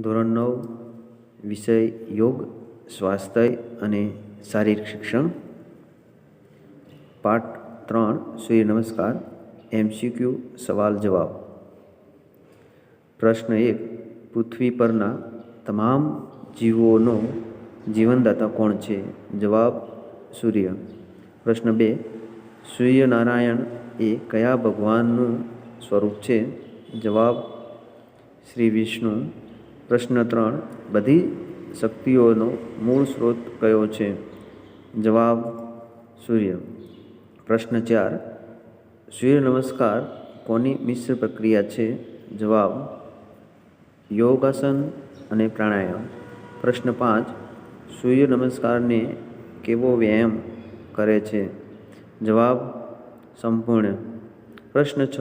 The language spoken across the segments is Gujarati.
ધોરણ નવ, વિષય યોગ, સ્વાસ્થ્ય અને શારીરિક શિક્ષણ. પાઠ ત્રણ, સૂર્ય નમસ્કાર એમસીક્યુ સવાલ જવાબ. પ્રશ્ન એક, પૃથ્વી પરના તમામ જીવોનો જીવનદાતા કોણ છે? જવાબ, સૂર્ય. પ્રશ્ન બે, સૂર્યનારાયણ એ કયા ભગવાનનું સ્વરૂપ છે? જવાબ, શ્રી વિષ્ણુ. પ્રશ્ન ત્રણ. બધી શક્તિઓનો મૂળ સ્ત્રોત કયો છે? જવાબ સૂર્ય. પ્રશ્ન ચાર. સૂર્ય નમસ્કાર કોની મિશ્ર પ્રક્રિયા છે? જવાબ યોગાસન અને પ્રાણાયામ. પ્રશ્ન પાંચ. સૂર્ય નમસ્કારને કેવો વ્યાયામ કરે છે? જવાબ સંપૂર્ણ. પ્રશ્ન છ.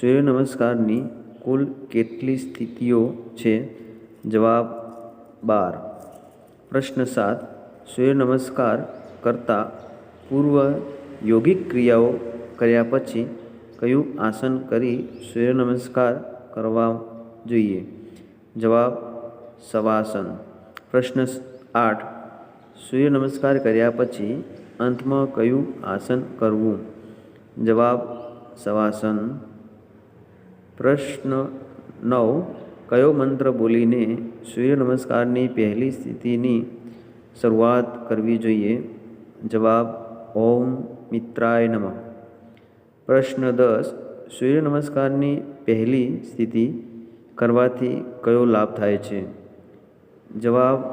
સૂર્ય નમસ્કારની કુલ કેટલી સ્થિતિઓ છે? જવાબ બાર પ્રશ્ન સાત સૂર્ય નમસ્કાર કરતાં પૂર્વ યોગિક ક્રિયાઓ કર્યા પછી કયું આસન કરી સૂર્ય નમસ્કાર કરવા જોઈએ જવાબ શવાસન પ્રશ્ન આઠ સૂર્ય નમસ્કાર કર્યા પછી અંતમાં કયું આસન કરવું જવાબ શવાસન પ્રશ્ન નવ કયો મંત્ર બોલીને સૂર્ય નમસ્કારની પહેલી સ્થિતિની શરૂઆત કરવી જોઈએ? જવાબ, ઓમ મિત્રાય નમઃ. પ્રશ્ન દસ, સૂર્ય નમસ્કારની પહેલી સ્થિતિ કરવાથી કયો લાભ થાય છે? જવાબ,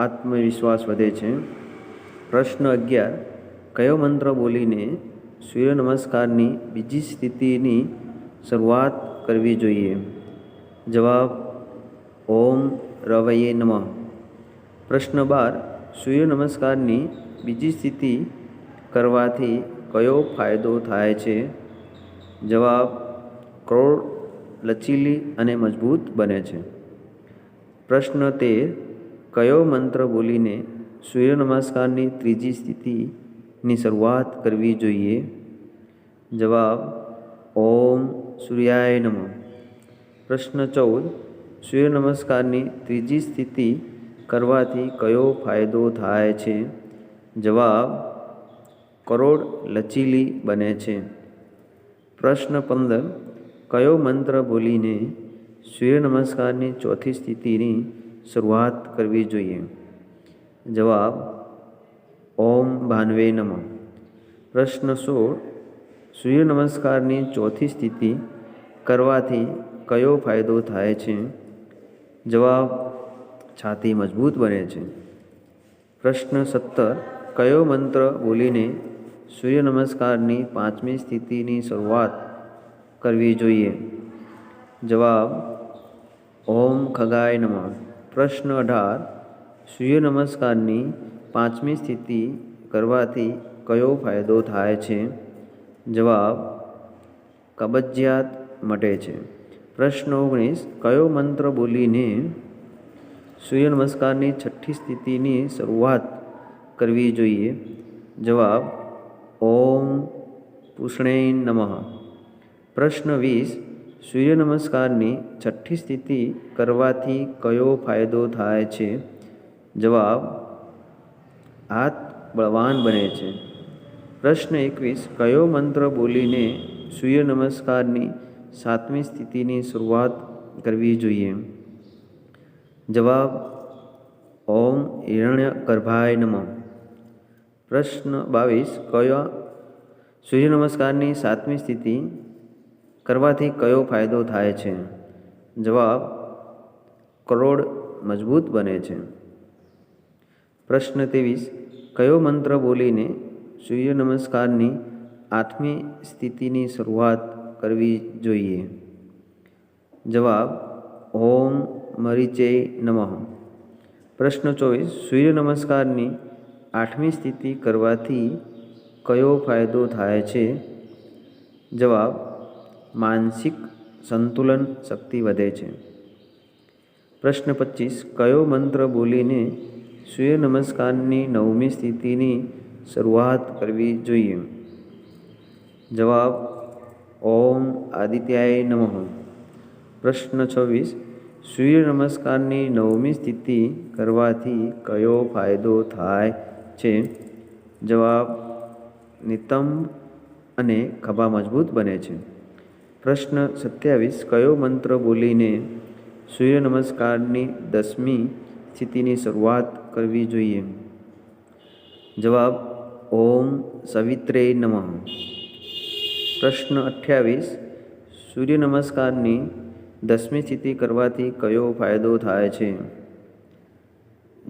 આત્મવિશ્વાસ વધે છે. પ્રશ્ન અગિયાર, કયો મંત્ર બોલીને સૂર્ય નમસ્કારની બીજી સ્થિતિની શરૂઆત કરવી જોઈએ? જવાબ, ઓમ રવયે નમઃ. પ્રશ્ન બાર સૂર્ય નમસ્કારની બીજી સ્થિતિ કરવાથી કયો ફાયદો થાય છે? જવાબ, કરોડ લચીલી અને મજબૂત બને છે. પ્રશ્ન તેર, કયો મંત્ર બોલીને સૂર્ય નમસ્કારની ત્રીજી સ્થિતિની શરૂઆત કરવી જોઈએ? જવાબ, ઓમ સૂર્યાય નમઃ. પ્રશ્ન ચૌદ. સૂર્ય નમસ્કારની ત્રીજી સ્થિતિ કરવાથી કયો ફાયદો થાય છે? જવાબ, કરોડ લચીલી બને છે. પ્રશ્ન પંદર. કયો મંત્ર બોલીને સૂર્ય નમસ્કારની ચોથી સ્થિતિની શરૂઆત કરવી જોઈએ? જવાબ, ઓમ ભાનવે નમ. પ્રશ્ન સોળ. સૂર્ય નમસ્કારની ચોથી સ્થિતિ કરવાથી કયો ફાયદો થાય છે? જવાબ છાતી મજબૂત બને છે. પ્રશ્ન સત્તર, કયો મંત્ર બોલીને સૂર્ય નમસ્કારની પાંચમી સ્થિતિની શરૂઆત કરવી જોઈએ? જવાબ, ઓમ ખગાય નમઃ. પ્રશ્ન અઢાર સૂર્ય નમસ્કારની પાંચમી સ્થિતિ કરવાથી કયો ફાયદો થાય છે? જવાબ, કબજિયાત મટે છે. પ્રશ્ન ઓગણીસ, કયો મંત્ર બોલીને સૂર્ય નમસ્કારની છઠ્ઠી સ્થિતિની શરૂઆત કરવી જોઈએ? જવાબ, ઓમ પુષ્ણેય નમઃ. પ્રશ્ન વીસ, સૂર્ય નમસ્કારની છઠ્ઠી સ્થિતિ કરવાથી કયો ફાયદો થાય છે? જવાબ, હાથ બળવાન બને છે. પ્રશ્ન એકવીસ, કયો મંત્ર બોલીને સૂર્ય નમસ્કારની સાતમી સ્થિતિની શરૂઆત કરવી જોઈએ. જવાબ, ઓમ હિરણ્ય ગર્ભાય નમ. પ્રશ્ન બાવીસ, કયો સૂર્ય નમસ્કારની સાતમી સ્થિતિ કરવાથી કયો ફાયદો થાય છે? જવાબ, કરોડ મજબૂત બને છે. પ્રશ્ન ત્રેવીસ, કયો મંત્ર બોલીને સૂર્ય નમસ્કારની આઠમી સ્થિતિની શરૂઆત કરવી જોઈએ. જવાબ, ઓમ મરીચે નમઃ. પ્રશ્ન ચોવીસ, સૂર્ય નમસ્કારની આઠમી સ્થિતિ કરવાથી કયો ફાયદો થાય છે? જવાબ, માનસિક સંતુલન શક્તિ વધે છે. પ્રશ્ન પચીસ, કયો મંત્ર બોલીને સૂર્ય નમસ્કારની નવમી સ્થિતિની શરૂઆત કરવી જોઈએ? જવાબ ઓમ આદિત્યાય નમઃ. પ્રશ્ન છવ્વીસ. સૂર્ય નમસ્કારની નવમી સ્થિતિ કરવાથી કયો ફાયદો થાય છે? જવાબ નિતંબ અને ખભા મજબૂત બને છે. પ્રશ્ન સત્યાવીસ. કયો મંત્ર બોલીને સૂર્ય નમસ્કારની દસમી સ્થિતિની શરૂઆત કરવી જોઈએ? જવાબ ઓમ સવિત્રે નમઃ. પ્રશ્ન અઠ્યાવીસ. સૂર્ય નમસ્કારની દસમી સ્થિતિ કરવાથી કયો ફાયદો થાય છે?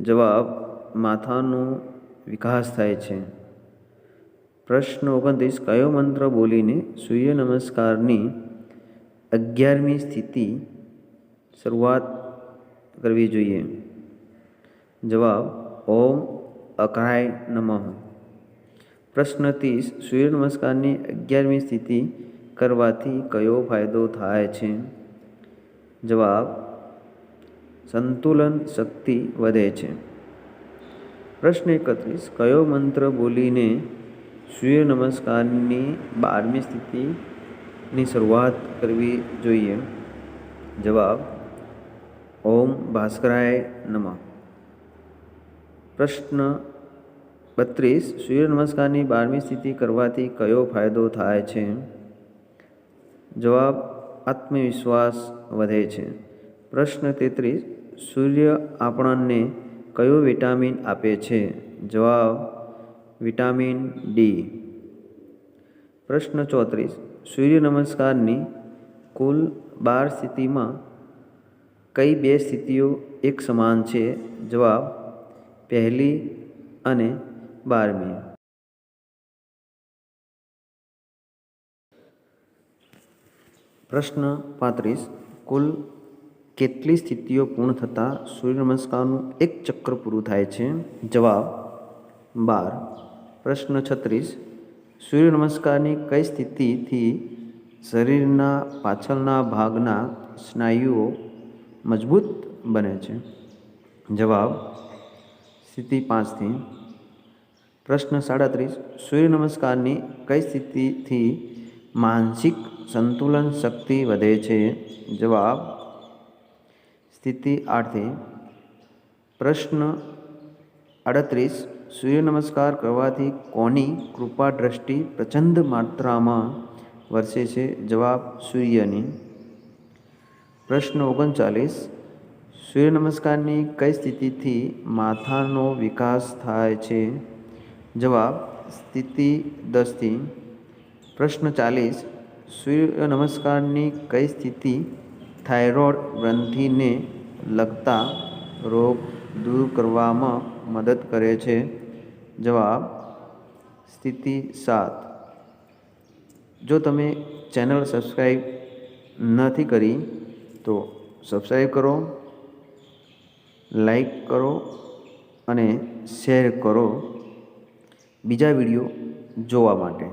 જવાબ, માથાનો વિકાસ થાય છે. પ્રશ્ન ઓગણત્રીસ, કયો મંત્ર બોલીને સૂર્ય નમસ્કારની અગિયારમી સ્થિતિ શરૂઆત કરવી જોઈએ? જવાબ, ઓમ અકરાય નમઃ. પ્રશ્ન ત્રીસ સૂર્ય નમસ્કારની અગિયારમી સ્થિતિ કરવાથી કયો ફાયદો થાય છે? જવાબ, સંતુલન શક્તિ વધે છે. પ્રશ્ન એકત્રીસ, કયો મંત્ર બોલીને સૂર્ય નમસ્કારની બારમી સ્થિતિની શરૂઆત કરવી જોઈએ? જવાબ, ઓમ ભાસ્કરાય નમઃ. પ્રશ્ન બત્રીસ સૂર્ય નમસ્કારની બારમી સ્થિતિ કરવાથી કયો ફાયદો થાય છે? જવાબ, આત્મવિશ્વાસ વધે છે. પ્રશ્ન તેત્રીસ, સૂર્ય આપણને કયો વિટામિન આપે છે? જવાબ, વિટામિન ડી પ્રશ્ન ચોત્રીસ સૂર્ય નમસ્કારની કુલ બાર સ્થિતિમાં કઈ બે સ્થિતિઓ એક સમાન છે? જવાબ, પહેલી અને બારમી. પ્રશ્ન પાંત્રીસ. કુલ કેટલી સ્થિતિઓ પૂર્ણ થતાં સૂર્ય નમસ્કારનું એક ચક્ર પૂરું થાય છે? જવાબ બાર. પ્રશ્ન છત્રીસ. સૂર્ય નમસ્કારની કઈ સ્થિતિથી શરીરના પાછળના ભાગના સ્નાયુઓ મજબૂત બને છે? જવાબ, સ્થિતિ પાંચથી પ્રશ્ન સાડત્રીસ. સૂર્ય નમસ્કારની કઈ સ્થિતિથી માનસિક સંતુલન શક્તિ વધે છે? જવાબ સ્થિતિ આઠથી. પ્રશ્ન આડત્રીસ. સૂર્ય નમસ્કાર કરવાથી કોની કૃપા દ્રષ્ટિ પ્રચંડ માત્રામાં વરસે છે? જવાબ સૂર્યની. પ્રશ્ન ઓગણચાલીસ. સૂર્ય નમસ્કારની કઈ સ્થિતિથી માથાનો વિકાસ થાય છે? જવાબ, સ્થિતિ દસથી. પ્રશ્ન ચાલીસ, સૂર્ય નમસ્કારની કઈ સ્થિતિ થાઇરોઇડ ગ્રંથિને લગતા રોગ દૂર કરવામાં મદદ કરે છે? જવાબ, સ્થિતિ સાત. જો તમે ચેનલ સબસ્ક્રાઈબ નથી કરી, તો સબસ્ક્રાઈબ કરો લાઈક કરો અને શેર કરો. બીજા વીડિયો જોવા માટે.